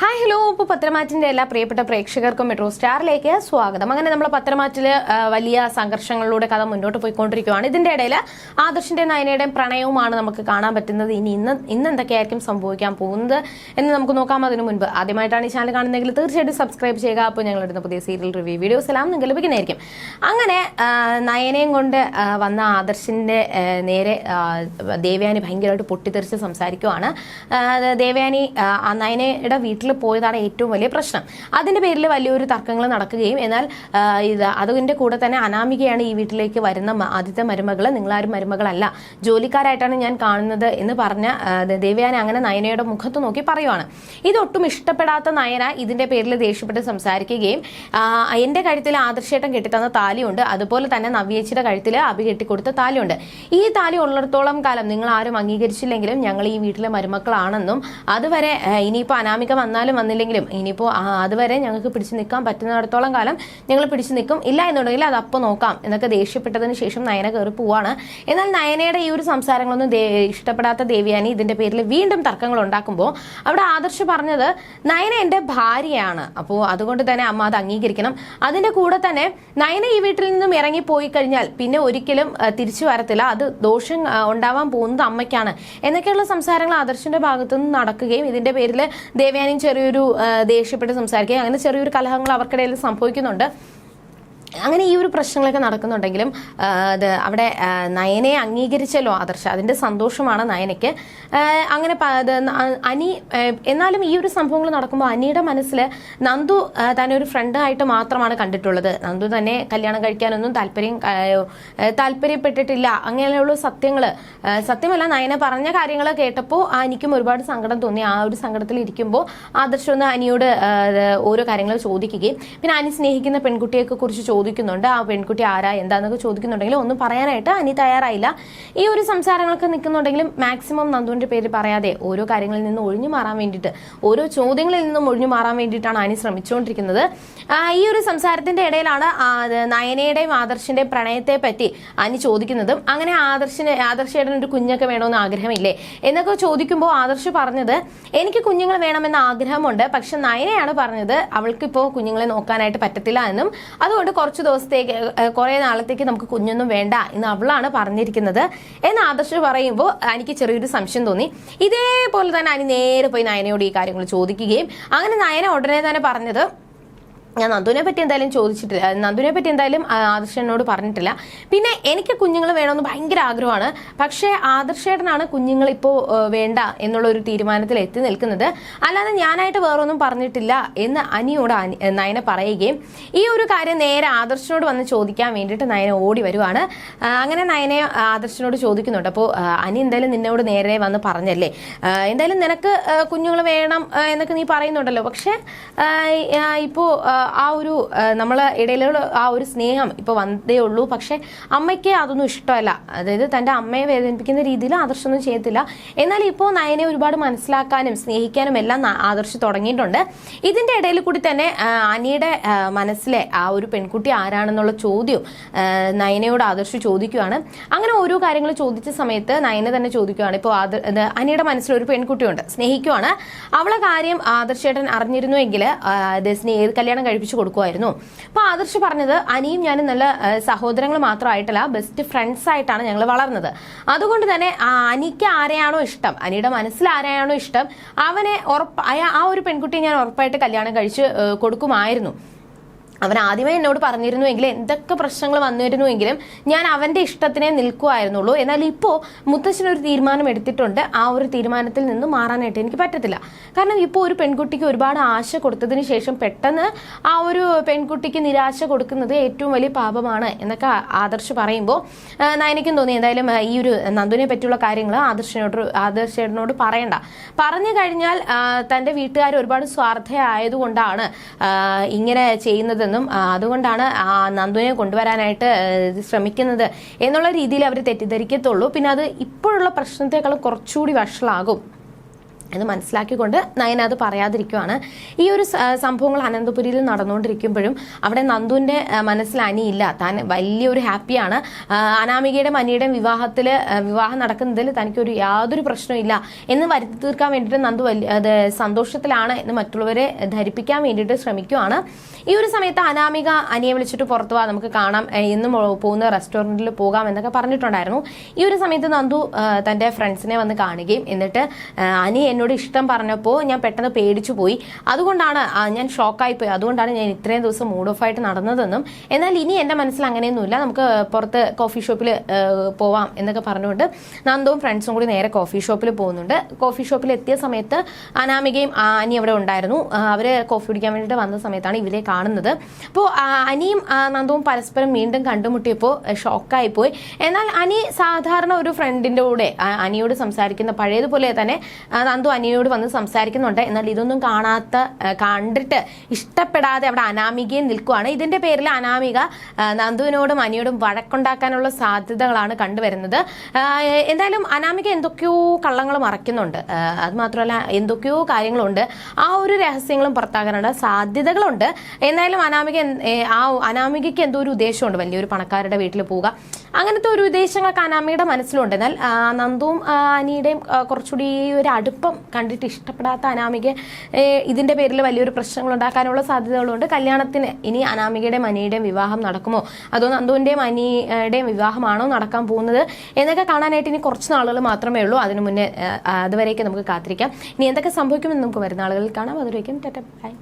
Hi hello ഇപ്പോൾ പത്രമാറ്റിന്റെ എല്ലാ പ്രിയപ്പെട്ട പ്രേക്ഷകർക്കും മെട്രോ സ്റ്റാറിലേക്ക് സ്വാഗതം. അങ്ങനെ നമ്മൾ പത്രമാറ്റിൽ വലിയ സംഘർഷങ്ങളിലൂടെ കഥ മുന്നോട്ട് പോയിക്കൊണ്ടിരിക്കുകയാണ് ഇതിന്റെ ഇടയിൽ ആദർശിന്റെ നയനയുടെയും പ്രണയവുമാണ് നമുക്ക് കാണാൻ പറ്റുന്നത്. ഇനി ഇന്ന് ഇന്ന് എന്തൊക്കെയായിരിക്കും സംഭവിക്കാൻ പോകുന്നത് എന്ന് നമുക്ക് നോക്കാം. അതിനു മുൻപ് ആദ്യമായിട്ടാണ് ഈ ചാനൽ കാണുന്നതെങ്കിൽ തീർച്ചയായിട്ടും സബ്സ്ക്രൈബ് ചെയ്യുക. അപ്പോൾ ഞങ്ങൾ ഇടുന്ന പുതിയ സീരിയൽ റിവ്യൂ വീഡിയോസ് എല്ലാം നിങ്ങൾക്ക് ലഭിക്കുന്നതായിരിക്കും. അങ്ങനെ നയനയും കൊണ്ട് വന്ന ആദർശിന്റെ നേരെ ദേവയാനി ഭയങ്കരമായിട്ട് പൊട്ടിത്തെറിച്ച് സംസാരിക്കുവാണ്. ദേവയാനി നയനയുടെ വീട്ടിൽ പോയതാണ് ഏറ്റവും വലിയ പ്രശ്നം. അതിന്റെ പേരിൽ വലിയൊരു തർക്കങ്ങൾ നടക്കുകയും എന്നാൽ ഇത് അതിന്റെ കൂടെ തന്നെ അനാമികയാണ് ഈ വീട്ടിലേക്ക് വരുന്ന ആദ്യത്തെ മരുമകൾ നിങ്ങളാരും മരുമകളല്ല. ജോലിക്കാരായിട്ടാണ് ഞാൻ കാണുന്നത് എന്ന് പറഞ്ഞ ദേവയാനെ അങ്ങനെ നയനയുടെ മുഖത്ത് നോക്കി പറയുവാണ്. ഇതൊട്ടും ഇഷ്ടപ്പെടാത്ത നയന ഇതിന്റെ പേരിൽ ദേഷ്യപ്പെട്ട് സംസാരിക്കുകയും എന്റെ കഴുത്തിൽ ആദർശേട്ടൻ കെട്ടിത്തന്ന താലിയുണ്ട്. അതുപോലെ തന്നെ നവ്യേച്ചിയുടെ കഴുത്തിൽ അഭി കെട്ടിക്കൊടുത്ത താലിയുണ്ട്. ഈ താലി ഉള്ളിടത്തോളം കാലം നിങ്ങൾ ആരും അംഗീകരിച്ചില്ലെങ്കിലും ഞങ്ങൾ ഈ വീട്ടിലെ മരുമക്കളാണെന്നും അതുവരെ ഇനിയിപ്പോൾ അനാമിക വന്നാലും വന്നില്ലെങ്കിലും ഇനിയിപ്പോൾ അതുവരെ ഞങ്ങൾക്ക് പിടിച്ചു നിൽക്കാൻ പറ്റുന്നിടത്തോളം കാലം ഞങ്ങൾ പിടിച്ചു നിൽക്കും. ഇല്ല എന്നുണ്ടെങ്കിൽ അത് അപ്പോൾ നോക്കാം എന്നൊക്കെ ദേഷ്യപ്പെട്ടതിന് ശേഷം നയന കയറി പോവാണ്. എന്നാൽ നയനയുടെ ഈ ഒരു സംസാരങ്ങളൊന്നും ഇഷ്ടപ്പെടാത്ത ദേവിയാനി ഇതിന്റെ പേരിൽ വീണ്ടും തർക്കങ്ങൾ ഉണ്ടാക്കുമ്പോൾ അവിടെ ആദർശ് പറഞ്ഞത് നയന എന്റെ ഭാര്യയാണ്. അപ്പോൾ അതുകൊണ്ട് തന്നെ അമ്മ അത് അംഗീകരിക്കണം. അതിന്റെ കൂടെ തന്നെ നയന ഈ വീട്ടിൽ നിന്നും ഇറങ്ങി പോയി കഴിഞ്ഞാൽ പിന്നെ ഒരിക്കലും തിരിച്ചു വരത്തില്ല. അത് ദോഷം ഉണ്ടാവാൻ പോകുന്നത് അമ്മയ്ക്കാണ്. എന്നൊക്കെയുള്ള സംസാരങ്ങൾ ആദർശിന്റെ ഭാഗത്തുനിന്ന് നടക്കുകയും ഇതിന്റെ പേരിൽ ദേവയാനിയും ചെറിയൊരു ദേഷ്യപ്പെട്ട് സംസാരിക്കുകയും അങ്ങനെ ചെറിയൊരു കലഹങ്ങൾ അവർക്കിടയിൽ സംഭവിക്കുന്നുണ്ട്. അങ്ങനെ ഈ ഒരു പ്രശ്നങ്ങളൊക്കെ നടക്കുന്നുണ്ടെങ്കിലും അത് അവിടെ നയനെ അംഗീകരിച്ചല്ലോ ആദർശ. അതിന്റെ സന്തോഷമാണ് നയനയ്ക്ക്. അങ്ങനെ അനി എന്നാലും ഈ ഒരു സംഭവങ്ങൾ നടക്കുമ്പോൾ അനിയുടെ മനസ്സിൽ നന്ദു തന്നെ ഒരു ഫ്രണ്ട് ആയിട്ട് മാത്രമാണ് കണ്ടിട്ടുള്ളത്. നന്ദു തന്നെ കല്യാണം കഴിക്കാനൊന്നും താല്പര്യം താല്പര്യപ്പെട്ടിട്ടില്ല. അങ്ങനെയുള്ള സത്യങ്ങൾ സത്യമല്ല നയന പറഞ്ഞ കാര്യങ്ങൾ കേട്ടപ്പോൾ എനിക്കും ഒരുപാട് സങ്കടം തോന്നി. ആ ഒരു സങ്കടത്തിൽ ഇരിക്കുമ്പോൾ ആദർശം ഒന്ന് അനിയോട് ഓരോ കാര്യങ്ങൾ ചോദിക്കുകയും. പിന്നെ അനി സ്നേഹിക്കുന്ന പെൺകുട്ടിയെ കുറിച്ച് ചോദിക്കുന്നുണ്ട് ആ പെൺകുട്ടി ആരാ? എന്താന്നൊക്കെ ചോദിക്കുന്നുണ്ടെങ്കിലും ഒന്നും പറയാനായിട്ട് അനി തയ്യാറായില്ല. ഈ ഒരു സംസാരങ്ങളൊക്കെ നിൽക്കുന്നുണ്ടെങ്കിലും മാക്സിമം നന്ദുവിന്റെ പേര് പറയാതെ ഓരോ കാര്യങ്ങളിൽ നിന്ന് ഒഴിഞ്ഞു മാറാൻ വേണ്ടിയിട്ട് ഓരോ ചോദ്യങ്ങളിൽ നിന്നും ഒഴിഞ്ഞു മാറാൻ വേണ്ടിയിട്ടാണ് അനി ശ്രമിച്ചുകൊണ്ടിരിക്കുന്നത്. ഈ ഒരു സംസാരത്തിന്റെ ഇടയിലാണ് നയനയുടെയും ആദർശിന്റെയും പ്രണയത്തെ പറ്റി അനി ചോദിക്കുന്നതും. അങ്ങനെ ആദർശിന് ആദർശയുടെ ഒരു കുഞ്ഞൊക്കെ വേണമെന്ന് ആഗ്രഹമില്ലേ? എന്നൊക്കെ ചോദിക്കുമ്പോൾ ആദർശ് പറഞ്ഞത് എനിക്ക് കുഞ്ഞുങ്ങൾ വേണമെന്ന ആഗ്രഹമുണ്ട് പക്ഷെ നയനയാണ് പറഞ്ഞത് അവൾക്ക് ഇപ്പോൾ കുഞ്ഞുങ്ങളെ നോക്കാനായിട്ട് പറ്റത്തില്ല എന്നും. അതുകൊണ്ട് കുറച്ച് ദിവസത്തേക്ക് ഏഹ്, കുറേ നാളത്തേക്ക് നമുക്ക് കുഞ്ഞൊന്നും വേണ്ട എന്ന് അവളാണ് പറഞ്ഞിരിക്കുന്നത്. എന്ന് ആദർശ് പറയുമ്പോൾ എനിക്ക് ചെറിയൊരു സംശയം തോന്നി. ഇതേപോലെ തന്നെ അനി നേരെ പോയി നയനയോട് ഈ കാര്യങ്ങൾ ചോദിക്കുകയും അങ്ങനെ നയന ഉടനെ തന്നെ പറഞ്ഞത് ഞാൻ നന്ദുവിനെ പറ്റി എന്തായാലും ചോദിച്ചിട്ടില്ല. നന്ദുവിനെ പറ്റി എന്തായാലും ആദർശനോട് പറഞ്ഞിട്ടില്ല. പിന്നെ എനിക്ക് കുഞ്ഞുങ്ങൾ വേണമെന്ന് ഭയങ്കര ആഗ്രഹമാണ്. പക്ഷേ ആദർശേട്ടനാണ് കുഞ്ഞുങ്ങൾ ഇപ്പോൾ വേണ്ട എന്നുള്ള ഒരു തീരുമാനത്തിൽ എത്തി നിൽക്കുന്നത്. അല്ലാതെ ഞാനായിട്ട് വേറൊന്നും പറഞ്ഞിട്ടില്ല എന്ന് അനിയോട് നയന പറയുകയും ഈ ഒരു കാര്യം നേരെ ആദർശനോട് വന്ന് ചോദിക്കാൻ വേണ്ടിയിട്ട് നയന ഓടി വരുവാണ്. അങ്ങനെ നയനെ ആദർശനോട് ചോദിക്കുന്നുണ്ട്. അപ്പോൾ അനി എന്തായാലും നിന്നോട് നേരെ വന്ന് പറഞ്ഞല്ലേ? എന്തായാലും നിനക്ക് കുഞ്ഞുങ്ങൾ വേണം എന്നൊക്കെ നീ പറയുന്നുണ്ടല്ലോ. പക്ഷേ ഇപ്പോൾ ആ ഒരു നമ്മളെ ഇടയിലുള്ള ആ ഒരു സ്നേഹം ഇപ്പോൾ വന്നതേ ഉള്ളൂ. പക്ഷേ അമ്മയ്ക്ക് അതൊന്നും ഇഷ്ടമല്ല. അതായത് തന്റെ അമ്മയെ വേദനിപ്പിക്കുന്ന രീതിയിൽ ആദർശൊന്നും ചെയ്യത്തില്ല എന്നാൽ ഇപ്പോൾ നയനെ ഒരുപാട് മനസ്സിലാക്കാനും സ്നേഹിക്കാനും എല്ലാം ആദർശ് തുടങ്ങിയിട്ടുണ്ട്. ഇതിന്റെ ഇടയിൽ കൂടി തന്നെ അനിയുടെ മനസ്സിലെ ആ ഒരു പെൺകുട്ടി ആരാണെന്നുള്ള ചോദ്യം നയനയോട് ആദർശ് ചോദിക്കുകയാണ്. അങ്ങനെ ഓരോ കാര്യങ്ങൾ ചോദിച്ച സമയത്ത് നയന തന്നെ ചോദിക്കുകയാണ്. ഇപ്പോൾ അനിയുടെ മനസ്സിൽ ഒരു പെൺകുട്ടിയുണ്ട്. സ്നേഹിക്കുവാണ്. അവളെ കാര്യം ആദർശേട്ടൻ അറിഞ്ഞിരുന്നുവെങ്കിൽ എങ്കിൽ സ്നേഹ കല്യാണം കഴിപ്പിച്ചു കൊടുക്കുമായിരുന്നു. അപ്പോൾ ആദർശ് പറഞ്ഞത് അനിയും ഞാനും നല്ല സഹോദരങ്ങൾ മാത്രമായിട്ടല്ല ബെസ്റ്റ് ഫ്രണ്ട്സ് ആയിട്ടാണ് ഞങ്ങൾ വളർന്നത്. അതുകൊണ്ട് തന്നെ അനിക്ക് ആരെയാണോ ഇഷ്ടം? അനിയുടെ മനസ്സിൽ ആരെയാണോ ഇഷ്ടം? അവനെ ഉറപ്പ് ആ ഒരു പെൺകുട്ടിയെ ഞാൻ ഉറപ്പായിട്ട് കല്യാണം കഴിച്ച് കൊടുക്കുമായിരുന്നു. അവൻ ആദ്യമേ എന്നോട് പറഞ്ഞിരുന്നുവെങ്കിൽ എന്തൊക്കെ പ്രശ്നങ്ങൾ വന്നിരുന്നുവെങ്കിലും ഞാൻ അവന്റെ ഇഷ്ടത്തിനെ നിൽക്കുമായിരുന്നുള്ളൂ എന്നാൽ ഇപ്പോൾ മുത്തശ്ശൻ ഒരു തീരുമാനം എടുത്തിട്ടുണ്ട്. ആ ഒരു തീരുമാനത്തിൽ നിന്ന് മാറാനായിട്ട് എനിക്ക് പറ്റത്തില്ല. കാരണം ഇപ്പോൾ ഒരു പെൺകുട്ടിക്ക് ഒരുപാട് ആശ കൊടുത്തതിന് ശേഷം പെട്ടെന്ന് ആ ഒരു പെൺകുട്ടിക്ക് നിരാശ കൊടുക്കുന്നത് ഏറ്റവും വലിയ പാപമാണ് എന്നൊക്കെ ആദർശ് പറയുമ്പോൾ നയനയ്ക്കും തോന്നി. എന്തായാലും ഈ ഒരു നന്ദുവിനെ പറ്റിയുള്ള കാര്യങ്ങൾ ആദർശനോട് ആദർശനോട് പറയണ്ട. പറഞ്ഞു കഴിഞ്ഞാൽ തന്റെ വീട്ടുകാർ ഒരുപാട് സ്വാർത്ഥയായതുകൊണ്ടാണ് ഇങ്ങനെ ചെയ്യുന്നതെന്നും ആ, അതുകൊണ്ടാണ് നന്ദുവിനെ കൊണ്ടുവരാനായിട്ട് ശ്രമിക്കുന്നത് എന്നുള്ള രീതിയിൽ അവർ തെറ്റിദ്ധരിക്കത്തുള്ളൂ. പിന്നെ അത് ഇപ്പോഴുള്ള പ്രശ്നത്തെക്കാളും കുറച്ചുകൂടി വഷളാകും. എന്ന് മനസ്സിലാക്കിക്കൊണ്ട് നയന അത് പറയാതിരിക്കുവാണ്. ഈ ഒരു സംഭവങ്ങൾ അനന്തപുരിയിൽ നടന്നുകൊണ്ടിരിക്കുമ്പോഴും അവിടെ നന്ദുവിന്റെ മനസ്സിൽ അനിയില്ല. താൻ വലിയൊരു ഹാപ്പിയാണ്. അനാമികയുടെ മനിയുടെയും വിവാഹത്തിൽ വിവാഹം നടക്കുന്നതിൽ തനിക്കൊരു യാതൊരു പ്രശ്നമില്ല എന്ന് വരുത്തി തീർക്കാൻ വേണ്ടിയിട്ട് നന്ദു വലിയ സന്തോഷത്തിലാണ് എന്ന് മറ്റുള്ളവരെ ധരിപ്പിക്കാൻ വേണ്ടിയിട്ട് ശ്രമിക്കുവാണ്. ഈ ഒരു സമയത്ത് അനാമിക അനിയെ വിളിച്ചിട്ട് പുറത്തു പോകാം നമുക്ക് കാണാം. ഇന്ന് പോകുന്ന റെസ്റ്റോറന്റിൽ പോകാം എന്നൊക്കെ പറഞ്ഞിട്ടുണ്ടായിരുന്നു. ഈ ഒരു സമയത്ത് നന്ദു തന്റെ ഫ്രണ്ട്സിനെ വന്ന് കാണുകയും എന്നിട്ട് അനി എന്നോട് ഇഷ്ടം പറഞ്ഞപ്പോൾ ഞാൻ പെട്ടെന്ന് പേടിച്ചു പോയി. അതുകൊണ്ടാണ് ഞാൻ ഷോക്കായി പോയി. അതുകൊണ്ടാണ് ഞാൻ ഇത്രയും ദിവസം മൂഡ് ഓഫ് ആയിട്ട് നടന്നതെന്നും. എന്നാൽ ഇനി എന്റെ മനസ്സിൽ അങ്ങനെയൊന്നുമില്ല. നമുക്ക് പുറത്ത് കോഫി ഷോപ്പിൽ പോവാം എന്നൊക്കെ പറഞ്ഞുകൊണ്ട് നന്ദവും ഫ്രണ്ട്സും കൂടി നേരെ കോഫി ഷോപ്പിൽ പോകുന്നുണ്ട്. കോഫി ഷോപ്പിൽ എത്തിയ സമയത്ത് അനാമികയും അനി അവിടെ ഉണ്ടായിരുന്നു. അവർ കോഫി കുടിക്കാൻ വേണ്ടിയിട്ട് വന്ന സമയത്താണ് ഇവരെ കാണുന്നത്. അപ്പോൾ അനിയും നന്ദവും പരസ്പരം വീണ്ടും കണ്ടുമുട്ടിയപ്പോൾ ഷോക്കായി പോയി. എന്നാൽ അനി സാധാരണ ഒരു ഫ്രണ്ടിന്റെ കൂടെ അനിയോട് സംസാരിക്കുന്ന പഴയതുപോലെ തന്നെ നന്ദു അനിയോട് വന്ന് സംസാരിക്കുന്നുണ്ട്. എന്നാൽ ഇതൊന്നും കാണാത്ത കണ്ടിട്ട് ഇഷ്ടപ്പെടാതെ അവിടെ അനാമികയും നിൽക്കുവാണ്. ഇതിന്റെ പേരിൽ അനാമിക നന്ദുവിനോടും അനിയോടും വഴക്കുണ്ടാക്കാനുള്ള സാധ്യതകളാണ് കണ്ടുവരുന്നത്. എന്തായാലും അനാമിക എന്തൊക്കെയോ കള്ളങ്ങൾ മറയ്ക്കുന്നുണ്ട്. അത് മാത്രമല്ല എന്തൊക്കെയോ കാര്യങ്ങളുണ്ട്. ആ ഒരു രഹസ്യങ്ങളും പുറത്താകാനുള്ള സാധ്യതകളുണ്ട്. എന്തായാലും അനാമിക ആ അനാമികയ്ക്ക് എന്തോ ഒരു ഉദ്ദേശമുണ്ട്. വലിയൊരു പണക്കാരുടെ വീട്ടിൽ പോവുക. അങ്ങനത്തെ ഒരു ഉദ്ദേശങ്ങളൊക്കെ അനാമയുടെ മനസ്സിലുണ്ട്. എന്നാൽ നന്ദുവും അനിയുടെയും കുറച്ചുകൂടി ഈ ഒരു അടുപ്പം കണ്ടിട്ട് ഇഷ്ടപ്പെടാത്ത അനാമിക ഇതിന്റെ പേരിൽ വലിയൊരു പ്രശ്നങ്ങൾ ഉണ്ടാക്കാനുള്ള സാധ്യതകളുണ്ട്. കല്യാണത്തിന് ഇനി അനാമികയുടെയും അനിയുടെയും വിവാഹം നടക്കുമോ? അതോ നന്ദുവിന്റെയും അനിയുടെയും വിവാഹമാണോ നടക്കാൻ പോകുന്നത്? എന്നൊക്കെ കാണാനായിട്ട് ഇനി കുറച്ച് നാളുകൾ മാത്രമേ ഉള്ളൂ. അതിനു മുന്നേ അതുവരെയൊക്കെ നമുക്ക് കാത്തിരിക്കാം. ഇനി എന്തൊക്കെ സംഭവിക്കുമെന്ന് നമുക്ക് വരുന്ന ആളുകളിൽ കാണാം. അതുവരേക്കും ടാറ്റ ബൈ.